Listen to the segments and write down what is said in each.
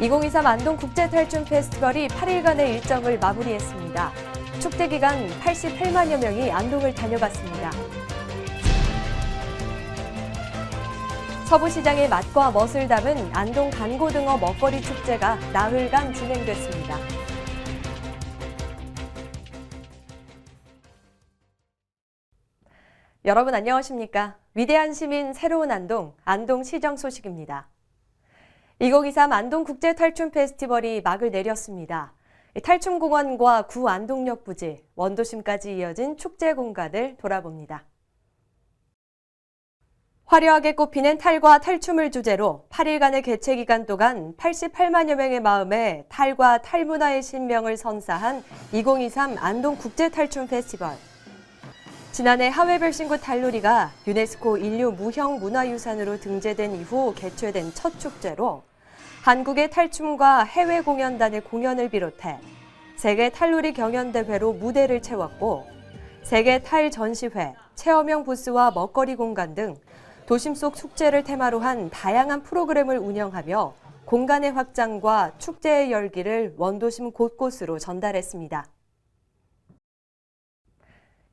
2023 안동 국제 탈춤 페스티벌이 8일간의 일정을 마무리했습니다. 축제 기간 88만여 명이 안동을 다녀갔습니다. 서부시장의 맛과 멋을 담은 안동 간고등어 먹거리 축제가 나흘간 진행됐습니다. 여러분 안녕하십니까? 위대한 시민 새로운 안동, 안동 시정 소식입니다. 2023 안동 국제 탈춤 페스티벌이 막을 내렸습니다. 탈춤공원과 구 안동역 부지, 원도심까지 이어진 축제 공간을 돌아봅니다. 화려하게 꽃피는 탈과 탈춤을 주제로 8일간의 개최 기간 동안 88만여 명의 마음에 탈과 탈문화의 신명을 선사한 2023 안동 국제 탈춤 페스티벌. 지난해 하회별 신구 탈놀이가 유네스코 인류 무형 문화유산으로 등재된 이후 개최된 첫 축제로 한국의 탈춤과 해외 공연단의 공연을 비롯해 세계 탈놀이 경연대회로 무대를 채웠고 세계 탈 전시회, 체험형 부스와 먹거리 공간 등 도심 속 축제를 테마로 한 다양한 프로그램을 운영하며 공간의 확장과 축제의 열기를 원도심 곳곳으로 전달했습니다.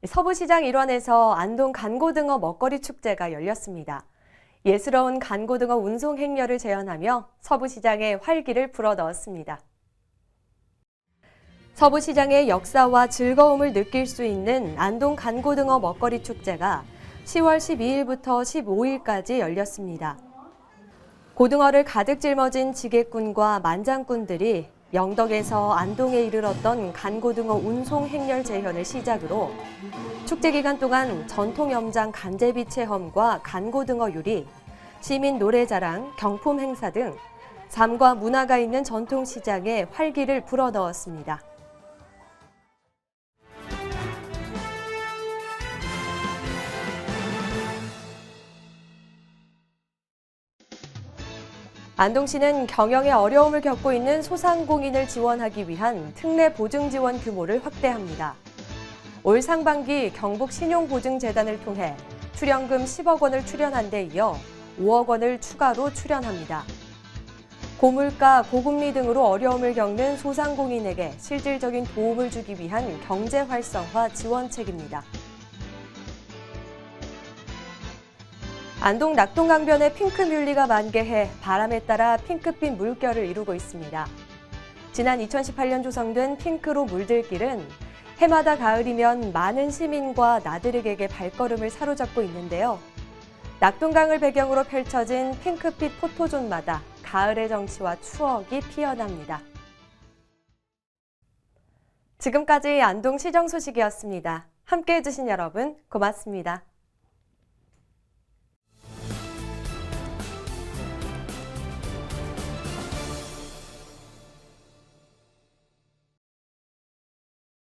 서부시장 일원에서 안동 간고등어 먹거리 축제가 열렸습니다. 예스러운 간고등어 운송 행렬을 재현하며 서부시장의 활기를 불어넣었습니다. 서부시장의 역사와 즐거움을 느낄 수 있는 안동 간고등어 먹거리 축제가 10월 12일부터 15일까지 열렸습니다. 고등어를 가득 짊어진 지게꾼과 만장꾼들이 영덕에서 안동에 이르렀던 간고등어 운송 행렬 재현을 시작으로 축제 기간 동안 전통 염장 간제비 체험과 간고등어 요리, 시민 노래 자랑, 경품 행사 등 삶과 문화가 있는 전통 시장에 활기를 불어넣었습니다. 안동시는 경영에 어려움을 겪고 있는 소상공인을 지원하기 위한 특례 보증 지원 규모를 확대합니다. 올 상반기 경북 신용보증재단을 통해 출연금 10억 원을 출연한 데 이어 5억 원을 추가로 출연합니다. 고물가, 고금리 등으로 어려움을 겪는 소상공인에게 실질적인 도움을 주기 위한 경제 활성화 지원책입니다. 안동 낙동강변의 핑크뮬리가 만개해 바람에 따라 핑크빛 물결을 이루고 있습니다. 지난 2018년 조성된 핑크로 물들 길은 해마다 가을이면 많은 시민과 나들이객의 발걸음을 사로잡고 있는데요. 낙동강을 배경으로 펼쳐진 핑크빛 포토존마다 가을의 정취와 추억이 피어납니다. 지금까지 안동 시정 소식이었습니다. 함께 해주신 여러분 고맙습니다.